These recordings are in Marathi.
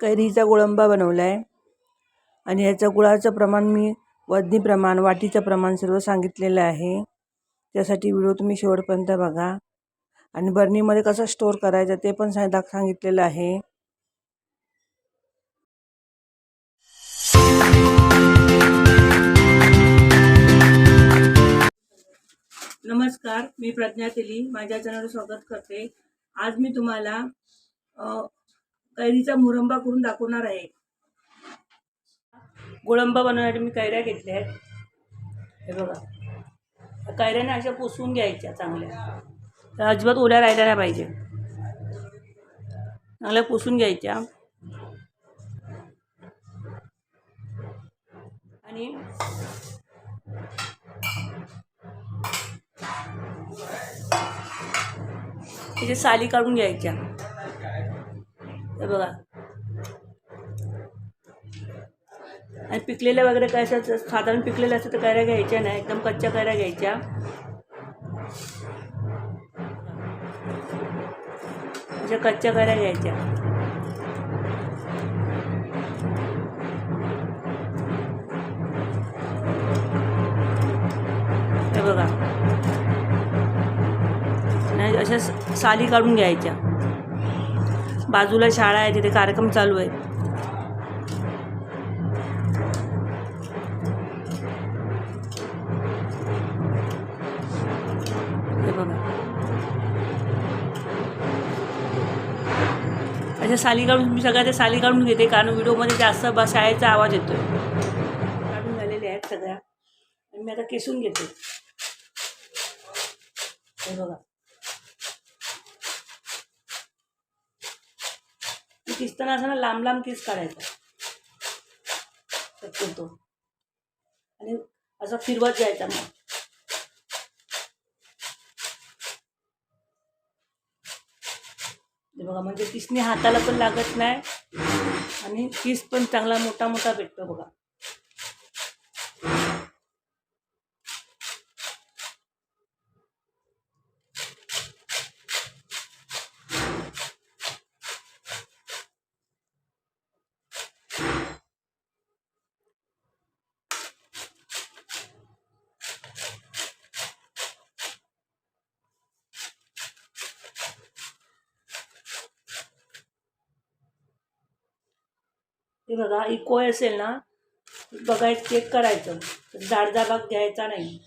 कैरीचा गोळंबा बनवला आहे आणि ह्याचं गुळाचं प्रमाण मी वजनी प्रमाण वाटीचं प्रमाण सर्व सांगितलेलं आहे. त्यासाठी व्हिडिओ तुम्ही शेवटपर्यंत बघा. आणि बर्नीमध्ये कसं स्टोअर करायचं ते पण सांग सांगितलेलं आहे. नमस्कार मी प्रज्ञा तेली. माझ्या चॅनलवर स्वागत करते. आज मी तुम्हाला कैरीचा मुरंबा करून दाखवणार आहे. गोळंबा बनवण्यासाठी मी कैऱ्या घेतल्या आहेत. हे बघा. कैऱ्याने अशा पुसून घ्यायच्या चांगल्या. तर अजिबात ओल्या राहिल्या नाही पाहिजे. चांगल्या पुसून घ्यायच्या. आणि त्याची साली काढून घ्यायच्या. हे बघा. आणि पिकलेल्या वगैरे काय असं साधारण पिकलेल्या असं तर कैऱ्या घ्यायच्या नाही एकदम कच्च्या कैऱ्या घ्यायच्या. अशा कच्च्या कैऱ्या घ्यायच्या. हे बघा. नाही अशा साली काढून घ्यायच्या. बाजूला शाळा आहे तिथे कार्यक्रम चालू आहे. हे बघा. अशा साली काढून मी सगळ्या त्या साली काढून घेते कारण व्हिडिओमध्ये जास्त बा शाळेचा आवाज येतोय. काढून झालेल्या आहेत सगळ्या. मी आता केसून घेते. हे बघा. किसताना असं ना लांब लांब किस काढायचा. शक्यतो. आणि असं फिरवत जायचा मग. बघा म्हणजे किसने हाताला पण लागत नाही आणि किस पण चांगला मोठा मोठा भेटतो बघा. हे बघा इको असेल ना बघायचं चेक करायचं. जाडजा भाग घ्यायचा नाही.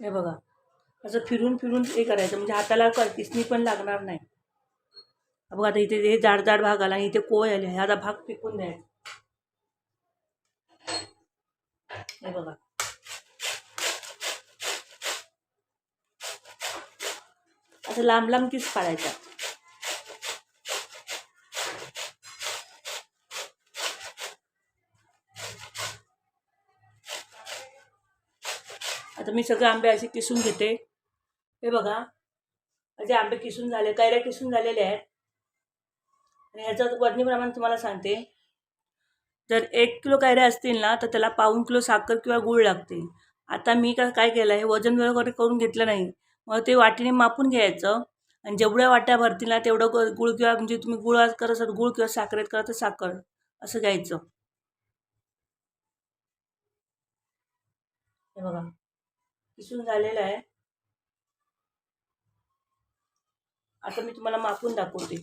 हे बघा असं फिरून फिरून हे करायचं. म्हणजे हाताला क- किसनी पण लागणार नाही. बघा आता इथे हे जाड जाड भाग आला आणि इथे कोय आले. ह्याचा भाग पिकून द्यायचा. हे बघा. असं लांब लांब किस काढायचा आता मी सगळे आंबे असे किसून घेते. हे बघा. माझे आंबे किसून झाले कैऱ्या किसून झालेले आहेत. आणि ह्याचं वजनी प्रमाण तुम्हाला सांगते. जर एक किलो कैऱ्या असतील ना तर त्याला पाऊण किलो साखर किंवा गूळ लागते आता मी का काय केलं आहे? वजन वगैरे करून घेतलं नाही. मग ते वाटीने मापून घ्यायचं. आणि जेवढ्या वाट्या भरतील ना तेवढं ग- किंवा म्हणजे तुम्ही गुळ करत असाल गुळ किंवा साखरेत करत तर साखर. असं घ्यायचं. हे बघा. किसून झालेलं आहे. आता मी तुम्हाला मापून दाखवते.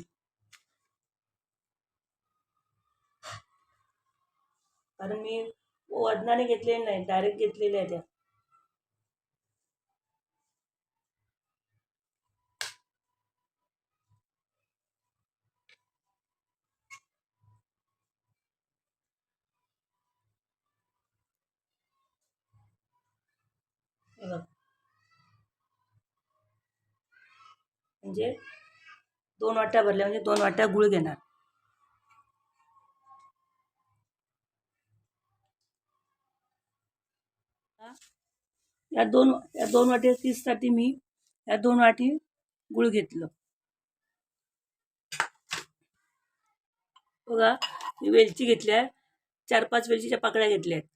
कारण मी वजनाने घेतलेले नाही डायरेक्ट घेतलेल्या आहे त्या. म्हणजे दोन वाट्या भरल्या म्हणजे दोन वाट्या गुळ घेणार. या दोन या दोन वाटी तीससाठी मी या दोन वाटी गुळ घेतलं. बघा मी वेलची घेतल्या चार पाच वेलचीच्या पाकळ्या घेतल्या आहेत.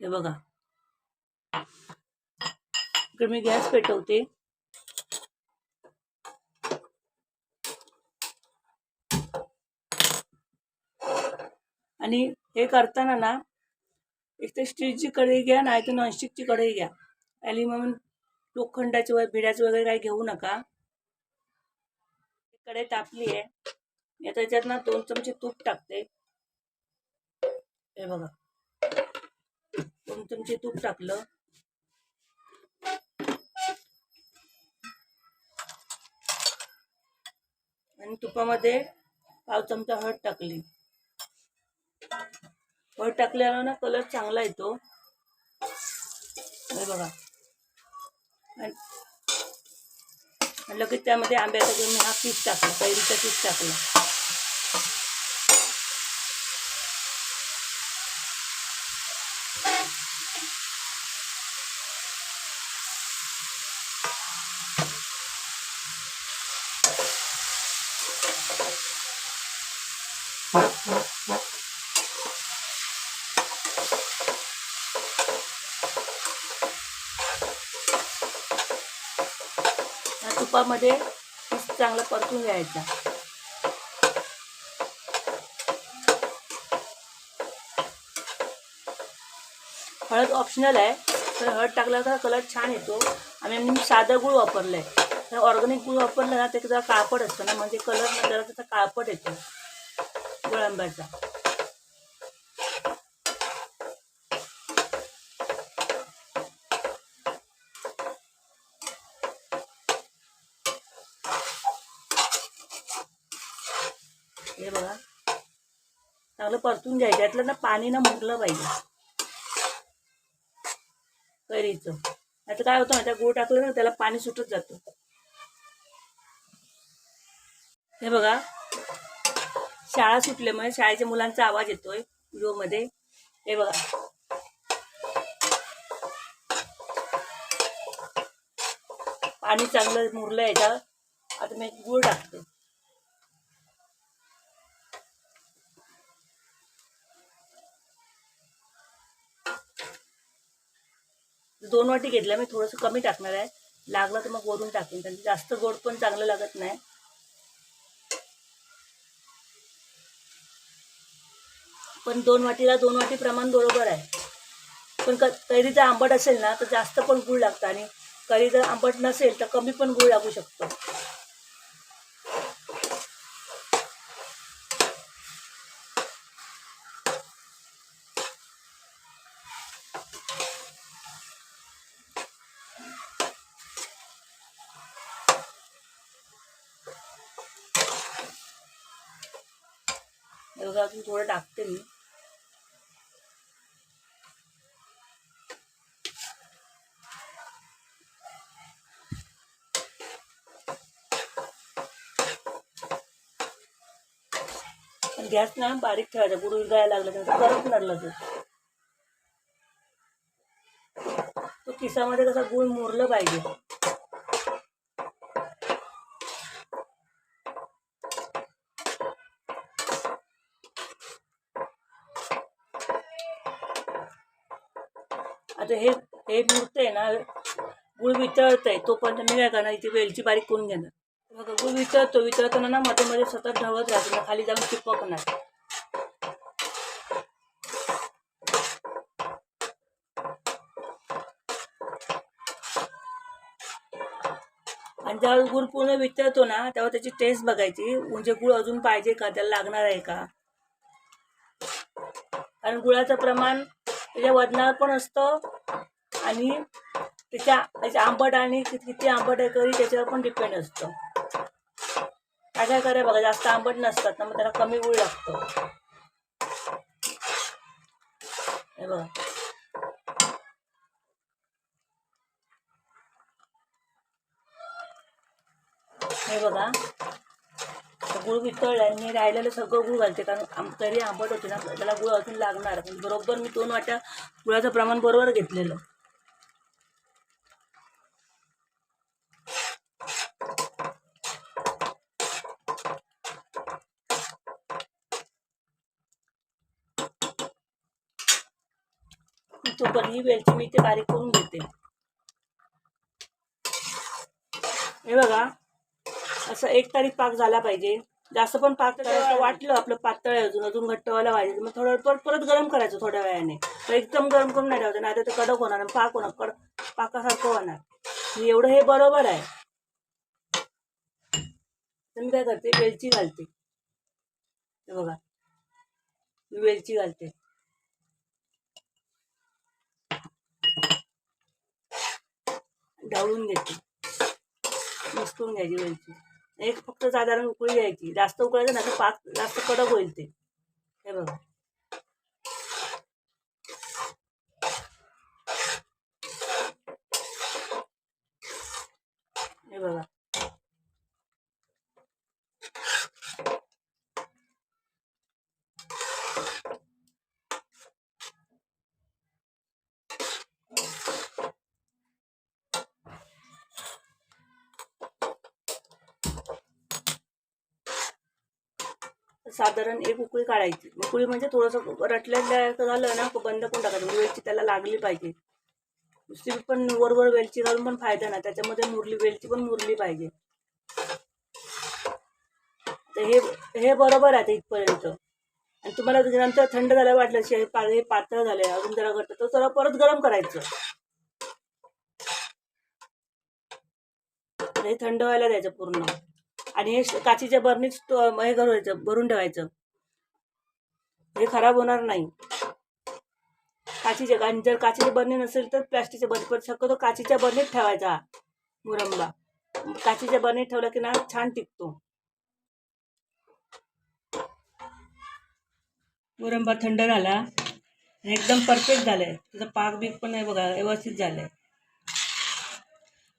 हे बघा. इकडे मी गॅस पेटवते. आणि हे करताना ना एक तर स्टीलची कढई घ्या नाही तर नॉनस्टिकची कढई घ्या. ॲल्युमिनियम लोखंडाची वगैरे भिड्याचं वगैरे काही घेऊ नका. कढई तापली आहे. मी आता त्याच्यात ना दोन चमचे तूप टाकते. हे बघा. दोन चमचे तूप टाकलं. आणि तुपामध्ये पाव चमचा हळद टाकली. हळद टाकल्यावर ना कलर चांगला येतो. हे बघा. आणि लगेच त्यामध्ये आंब्याचा घेऊन मी हा पीस टाकला कैरीचा पीस टाकला या तुपामध्ये पीस चांगला परतून घ्यायचा. हळद ऑप्शनल आहे तर हळद टाकल्याचा कलर छान येतो. आणि साधं गुळ वापरलं आहे तर ऑर्गॅनिक गुळ वापरलं ना ते जरा काळपट असतं ना म्हणजे कलर ना जरा त्याचा काळपट येतो. गुळांब्याचा. हे बघा. चांगलं परतून घ्यायचं. यातलं ना पाणी ना मुरलं पाहिजे. कैरीचं. आता काय होतं माहिती गूळ टाकलं ना त्याला पाणी सुटत जातं. हे बघा. शाळा सुटल्यामुळे शाळेच्या मुलांचा आवाज येतोय व्हिडिओमध्ये. हे बघा. पाणी चांगलं मुरलं याच्यात आता मी गूळ टाकते. दोन वाटी घेतल्या मी थोडंसं कमी टाकणार आहे. लागलं तर मग वरून टाकेन कारण जास्त गोड पण चांगलं लागत नाही. पण दोन वाटीला दोन वाटी प्रमाण बरोबर आहे. पण क कैरी जर आंबट असेल ना तर जास्त पण गुळ लागतं आणि कैरी जर आंबट नसेल तर कमी पण गुळ लागू शकतो. हे बघा अजून थोडं टाकते मी. गॅस ना बारीक ठेवायचा गुरु विरघळायला लागला तर करपणार लगेच तो किसामध्ये कसा गुळ मुरलं पाहिजे. आता हे हे मुरतंय ना गुळ वितळतंय तोपर्यंत मी काय करणार इथे वेलची बारीक करून घेणार. बघा गुळ वितळतो वितळताना ना मध्ये मध्ये सतत ढवत राहतो ना खाली जाऊन चिपकणार. आणि ज्यावेळेस गुळ पूर्ण वितळतो ना तेव्हा त्याची टेस्ट बघायची म्हणजे गुळ अजून पाहिजे का त्याला लागणार आहे का? कारण गुळाचं प्रमाण त्याच्या वजनावर पण असतं आणि त्याच्या त्याच्या आंबट आणि किती आंबट आहे करी त्याच्यावर पण डिपेंड असतं. काय काय करा बघा जास्त आंबट नसतात ना मग त्याला कमी गुळ लागतो. हे बघा. हे बघा. आता गुळ वितळलाय मी राहिलेलं सगळं गुळ घालते कारण आम आंबट होते ना त्याला गुळ अजून लागणार. पण बरोबर मी दोन वाट्या गुळाचं प्रमाण बरोबर घेतलेलं. तोपर्यंत ही वेलची मी ते बारीक करून घेते. हे बघा असं एक तारीख पाक झाला पाहिजे. जास्त पण पाक करायचं वाटलं आपलं पातळ आहे अजून अजून घट्ट व्हायला पाहिजे. मग थोडं परत परत गरम करायचं थोड्या वेळाने. तर एकदम गरम करून नाही ठेवायचं नाही तर ते कडक होणार आणि पाक होणार कड पाकासारखं होणार. एवढं हे बरोबर आहे. तर मी काय करते वेलची घालते. हे बघा मी वेलची घालते. ढवळून घ्यायची. मिक्स घ्यायची वेलची. एक फक्त साधारण उकळी घ्यायची. जास्त उकळायचं नाही तर पाक जास्त कडक होईल ते. हे बघा. हे बघा. साधारण एक उकळी काढायची. उकळी म्हणजे थोडंसं रटल्यासारखं झालं ना बंद करून टाकायचं. म्हणजे वेलची त्याला लागली पाहिजे. नुसती पण वरवर वेलची घालून पण फायदा नाही. त्याच्यामध्ये मुरली वेलची पण मुरली पाहिजे. तर हे हे बरोबर आहे इथपर्यंत. आणि तुम्हाला नंतर थंड झालं वाटलं हे पा हे पातळ झालंय. अजून जरा घट्ट. तर जरा परत गरम करायचं. हे थंड व्हायला द्यायचं पूर्ण. आणि हे काचीच्या बरणीत हे करायचं भरून ठेवायचं. हे खराब होणार नाही. काचीच्या आणि जर काचेची बरणी नसेल तर प्लास्टिकच्या बरणी पण शक्यतो काचीच्या बरणीत ठेवायचा मुरंबा. काचीच्या बरणीत ठेवला की ना छान टिकतो. मुरंबा थंड झाला एकदम परफेक्ट झालाय. त्याचा पाक बीक पण नाही बघा व्यवस्थित झालाय.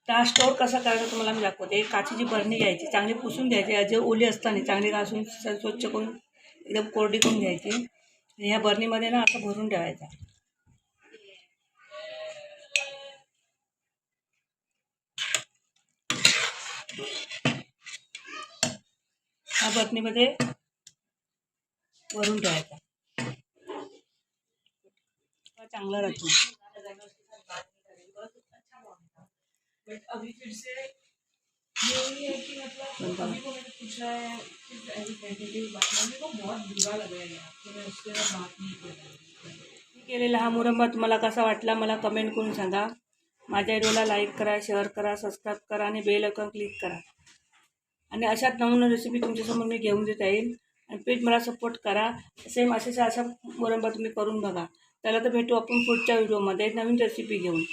त्या स्टोअर स्टोर कसा करायचा तुम्हाला मी दाखवते. काचेची बरणी घ्यायची चांगली पुसून घ्यायची. जे ओली असताना चांगली घासून स्वच्छ करून एकदम कोरडी करून घ्यायची. आणि ह्या बरणीमध्ये ना असं भरून ठेवायचा. ह्या बरणीमध्ये भरून ठेवायचा. चांगलं चांगला राहतो. अभी फिर से यही है कि मतलब अभी को मैंने पूछा है कि ऐसी नेगेटिव बात मेरे को बहुत बुरा लग रहा है यार तो मैं उसके साथ बात नहीं कर रही केलेला हा मुरंबा तुम्हाला कसा वाटला मला कमेंट करून सांगा. माझ्या व्हिडिओला लाईक करा शेअर करा सबस्क्राईब करा आणि बेल आयकॉन क्लिक करा. आणि अशाच नवीन रेसिपी तुमच्यासमोर मी घेऊन देत येईल. आणि प्लीज मला सपोर्ट करा. सेम असेच असा मुरंबा तुम्ही करून बघा. त्याला तर भेटू आपण पुढच्या व्हिडिओमध्ये नवीन रेसिपी घेऊन.